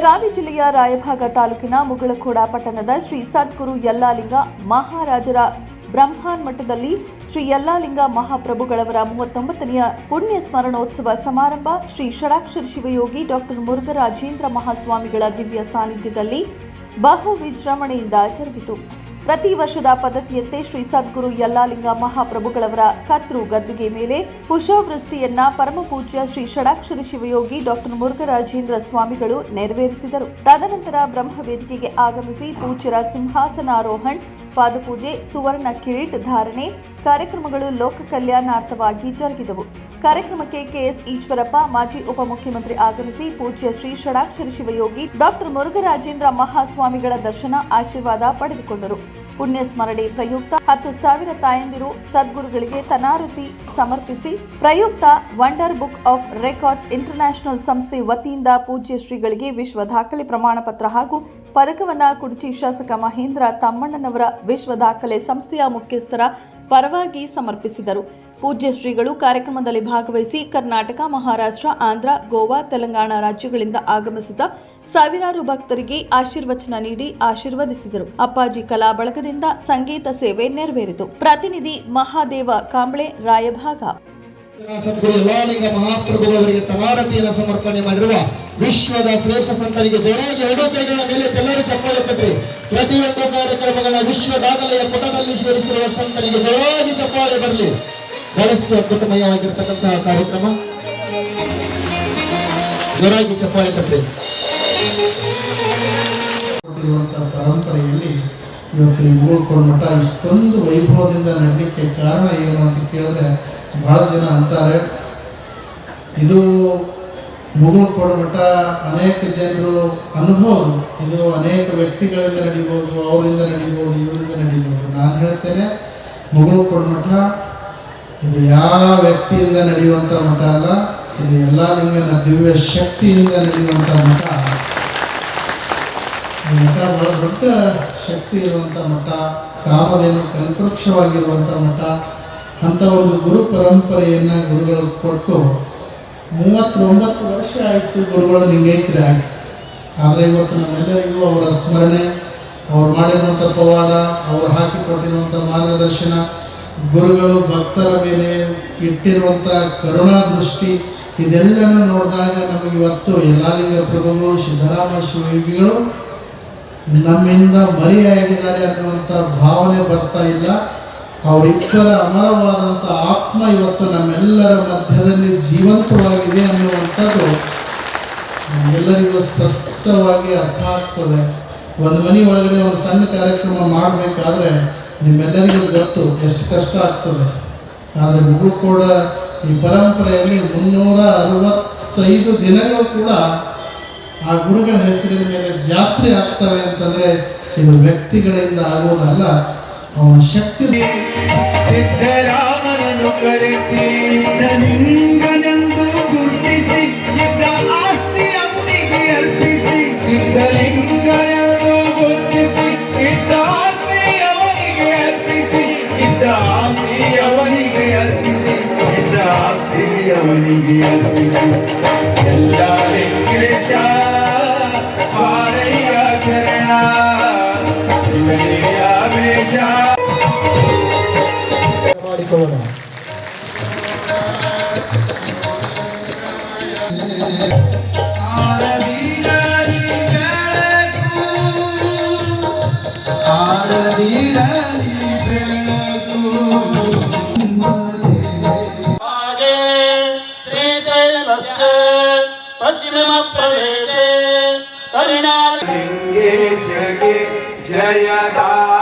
ಬೆಳಗಾವಿ ಜಿಲ್ಲೆಯ ರಾಯಭಾಗ ತಾಲೂಕಿನ ಮುಗಳಖೋಡ ಪಟ್ಟಣದ ಶ್ರೀ ಸದ್ಗುರು ಯಲ್ಲಾಲಿಂಗ ಮಹಾರಾಜರ ಬ್ರಹ್ಮಾನ್ ಮಠದಲ್ಲಿ ಶ್ರೀ ಯಲ್ಲಾಲಿಂಗ ಮಹಾಪ್ರಭುಗಳವರ ಮೂವತ್ತೊಂಬತ್ತನೆಯ ಪುಣ್ಯ ಸ್ಮರಣೋತ್ಸವ ಸಮಾರಂಭ ಶ್ರೀ ಷಡಾಕ್ಷರ ಶಿವಯೋಗಿ ಡಾಕ್ಟರ್ ಮುರುಘರಾಜೇಂದ್ರ ಮಹಾಸ್ವಾಮಿಗಳ ದಿವ್ಯ ಸಾನ್ನಿಧ್ಯದಲ್ಲಿ ಬಹು ವಿಜೃಂಭಣೆಯಿಂದ ಜರುಗಿತು. ಪ್ರತಿ ವರ್ಷದ ಪದ್ಧತಿಯಂತೆ ಶ್ರೀ ಸದ್ಗುರು ಯಲ್ಲಾಲಿಂಗ ಮಹಾಪ್ರಭುಗಳವರ ಕತ್ರು ಗದ್ದುಗೆ ಮೇಲೆ ಪುಷ್ಪವೃಷ್ಟಿಯನ್ನ ಪರಮಪೂಜ್ಯ ಶ್ರೀ ಷಡಾಕ್ಷರ ಶಿವಯೋಗಿ ಡಾಕ್ಟರ್ ಮುರುಘರಾಜೇಂದ್ರ ಸ್ವಾಮಿಗಳು ನೆರವೇರಿಸಿದರು. ತದನಂತರ ಬ್ರಹ್ಮ ವೇದಿಕೆಗೆ ಆಗಮಿಸಿ ಪೂಜ್ಯರ ಸಿಂಹಾಸನಾರೋಹಣ್ ಪಾದಪೂಜೆ ಸುವರ್ಣ ಕಿರೀಟ್ ಧಾರಣೆ, ಕಾರ್ಯಕ್ರಮಗಳು ಲೋಕ ಕಲ್ಯಾಣಾರ್ಥವಾಗಿ ಜರುಗಿದವು. ಕಾರ್ಯಕ್ರಮಕ್ಕೆ ಕೆಎಸ್ ಈಶ್ವರಪ್ಪ, ಮಾಜಿ ಉಪಮುಖ್ಯಮಂತ್ರಿ ಆಗಮಿಸಿ ಪೂಜ್ಯ ಶ್ರೀ ಷಡಾಕ್ಷರಿ ಶಿವಯೋಗಿ ಡಾಕ್ಟರ್ ಮುರುಘರಾಜೇಂದ್ರ ಮಹಾಸ್ವಾಮಿಗಳ ದರ್ಶನ, ಆಶೀರ್ವಾದ ಪಡೆದುಕೊಂಡರು. ಪುಣ್ಯ ಸ್ಮರಣೆ ಪ್ರಯುಕ್ತ ಹತ್ತು ಸಾವಿರ ತಾಯಂದಿರು ಸದ್ಗುರುಗಳಿಗೆ ತನಾರುತಿ ಸಮರ್ಪಿಸಿ ಪ್ರಯುಕ್ತ Wonder Book of Records International ಸಂಸ್ಥೆ ವತಿಯಿಂದ ಪೂಜ್ಯ ಶ್ರೀಗಳಿಗೆ ವಿಶ್ವ ದಾಖಲೆ ಪ್ರಮಾಣ ಹಾಗೂ ಪದಕವನ್ನ ಕುಡಚಿ ಶಾಸಕ ಮಹೇಂದ್ರ ತಮ್ಮಣ್ಣನವರ ವಿಶ್ವ ದಾಖಲೆ ಸಂಸ್ಥೆಯ ಮುಖ್ಯಸ್ಥರ ಪರವಾಗಿ ಸಮರ್ಪಿಸಿದರು. ಪೂಜ್ಯ ಶ್ರೀಗಳು ಕಾರ್ಯಕ್ರಮದಲ್ಲಿ ಭಾಗವಹಿಸಿ ಕರ್ನಾಟಕ, ಮಹಾರಾಷ್ಟ್ರ, ಆಂಧ್ರ, ಗೋವಾ, ತೆಲಂಗಾಣ ರಾಜ್ಯಗಳಿಂದ ಆಗಮಿಸಿದ ಸಾವಿರಾರು ಭಕ್ತರಿಗೆ ಆಶೀರ್ವಚನ ನೀಡಿ ಆಶೀರ್ವದಿಸಿದರು. ಅಪ್ಪಾಜಿ ಕಲಾ ಬಳಗದಿಂದ ಸಂಗೀತ ಸೇವೆ ನೆರವೇರಿತು. ಪ್ರತಿನಿಧಿ ಮಹಾದೇವ ಕಾಂಬ್ಳೆ, ರಾಯಭಾಗ. ಸದ್ಗುರು ಯಲ್ಲಾಲಿಂಗ ಮಹಾಪ್ರಭುಗಳವರಿಗೆ ತಮಾರತಿಯನ್ನು ಸಮರ್ಪಣೆ ಮಾಡಿರುವ ವಿಶ್ವದ ಶ್ರೇಷ್ಠ ಸಂತರಿಗೆ ಜೋರಾಗಿ ಎರಡೂ ಕೈಗಳ ಮೇಲೆ ಎಲ್ಲರೂ ಚಪ್ಪಾಳೆ ತಟ್ಟಿ ಪ್ರತಿಯೊಂದು ಕಾರ್ಯಕ್ರಮಗಳ ವಿಶ್ವ ದಾಖಲೆಯ ಪುಟದಲ್ಲಿ ಸೇರಿಸಿರುವ ಸಂತರಿಗೆ ಜೋರಾಗಿ ಚಪ್ಪಾಳೆ ಬರಲಿ. ಬಹಳಷ್ಟು ಅದ್ಭುತಮಯವಾಗಿರ್ತಕ್ಕಂತಹ ಕಾರ್ಯಕ್ರಮ. ಜೋರಾಗಿ ಚಪ್ಪಾಳೆ ಇರುವಂತಹ ಪರಂಪರೆಯಲ್ಲಿ ಇವತ್ತು ಮೂಳ್ಕೋಡ್ ಮಠ ಇಷ್ಟೊಂದು ವೈಭವದಿಂದ ನಡೀಲಿಕ್ಕೆ ಕಾರಣ ಏನು ಅಂತ ಕೇಳಿದ್ರೆ ಬಹಳ ಜನ ಅಂತಾರೆ. ಇದು ಮುಗುಳ್ಕೋಡ್ ಮಠ ಅನೇಕ ಜನರು ಅನುಭವರು ಇದು ಅನೇಕ ವ್ಯಕ್ತಿಗಳಿಂದ ನಡೀಬೋದು, ಅವರಿಂದ ನಡೀಬೋದು, ಇವರಿಂದ ನಡೀಬೋದು. ನಾನು ಹೇಳ್ತೇನೆ ಮುಗುಳ್ಕೋಡ್ ಮಠ ಇದು ಯಾವ ವ್ಯಕ್ತಿಯಿಂದ ನಡೆಯುವಂಥ ಮಠ ಅಲ್ಲ, ಇದು ಎಲ್ಲ ನಿಮಗೆ ದಿವ್ಯ ಶಕ್ತಿಯಿಂದ ನಡೆಯುವಂಥ ಮಠ. ಈ ಮಠ ಬಹಳ ದೊಡ್ಡ ಶಕ್ತಿ ಇರುವಂಥ ಮಠ, ಕಾಮಧೇನು ಕಲ್ಪವೃಕ್ಷವಾಗಿರುವಂಥ ಮಠ. ಅಂತ ಒಂದು ಗುರು ಪರಂಪರೆಯನ್ನು ಗುರುಗಳು ಕೊಟ್ಟು ಮೂವತ್ತೊಂಬತ್ತು ವರ್ಷ ಆಯಿತು ಗುರುಗಳು ಲಿಂಗೈಕ್ಯರಾಗಿ ಆದರೆ ಇವತ್ತು ನಮ್ಮೆಲ್ಲರಿಗೂ ಅವರ ಸ್ಮರಣೆ, ಅವ್ರು ಮಾಡಿರುವಂಥ ಪವಾಡ, ಅವ್ರು ಹಾಕಿಕೊಟ್ಟಿರುವಂಥ ಮಾರ್ಗದರ್ಶನ, ಗುರುಗಳು ಭಕ್ತರ ಮೇಲೆ ಇಟ್ಟಿರುವಂಥ ಕರುಣಾ ದೃಷ್ಟಿ, ಇದೆಲ್ಲನೂ ನೋಡಿದಾಗ ನಮಗೆ ಇವತ್ತು ಯಲ್ಲಾಲಿಂಗ ಪ್ರಭುಗಳು, ಸಿದ್ದರಾಮ ಶಿವಯೋಗಿಗಳು ನಮ್ಮಿಂದ ಮರೆಯಾಗಿದ್ದಾರೆ ಅನ್ನುವಂಥ ಭಾವನೆ ಬರ್ತಾ ಇಲ್ಲ. ಅವರಿಬ್ಬರ ಅಮರವಾದಂಥ ಆತ್ಮ ಇವತ್ತು ನಮ್ಮೆಲ್ಲರ ಮಧ್ಯದಲ್ಲಿ ಜೀವಂತವಾಗಿದೆ ಅನ್ನುವಂಥದ್ದು ನಮ್ಮೆಲ್ಲರಿಗೂ ಸ್ಪಷ್ಟವಾಗಿ ಅರ್ಥ ಆಗ್ತದೆ. ಒಂದು ಮನೆ ಒಳಗಡೆ ಒಂದು ಸಣ್ಣ ಕಾರ್ಯಕ್ರಮ ಮಾಡಬೇಕಾದ್ರೆ ನಿಮ್ಮೆಲ್ಲರಿಗೂ ಗೊತ್ತು ಎಷ್ಟು ಕಷ್ಟ ಆಗ್ತದೆ. ಆದರೆ ಮಗಳು ಕೂಡ ಈ ಪರಂಪರೆಯಲ್ಲಿ ಮುನ್ನೂರ ಅರವತ್ತೈದು ದಿನಗಳು ಕೂಡ ಆ ಗುರುಗಳ ಹೆಸರಿನ ಮೇಲೆ ಜಾತ್ರೆ ಆಗ್ತವೆ ಅಂತಂದರೆ ಇದು ವ್ಯಕ್ತಿಗಳಿಂದ ಆಗೋದಲ್ಲ. ಶಕ್ತಿ ಸಿದ್ಧರಾಮನನ್ನು ಕರೆಸಿ. ಸಿದ್ಧಲಿಂಗನೆಂದು ಗುರುತಿಸಿ, ಇದ್ದ ಆಸ್ತಿ ಅವನಿಗೆ ಅರ್ಪಿಸಿ. ಸಿದ್ಧಲಿಂಗನೆಂದು ಗುರುತಿಸಿ, ಇದ್ದ ಆಸ್ತಿ ಅವನಿಗೆ ಅರ್ಪಿಸಿ. ಇದ್ದ ಆಸ್ತಿ ಅವನಿಗೆ ಅರ್ಪಿಸಿ, ಇದ್ದ ಆಸ್ತಿ ಅವನಿಗೆ ಅರ್ಪಿಸಿ. ಎಲ್ಲ ಲಿಂಗೇಶ ಪಾರಯ್ಯ ಶರಣ ಶಿವನೆಯ प्रदेशे करिणा। जयदा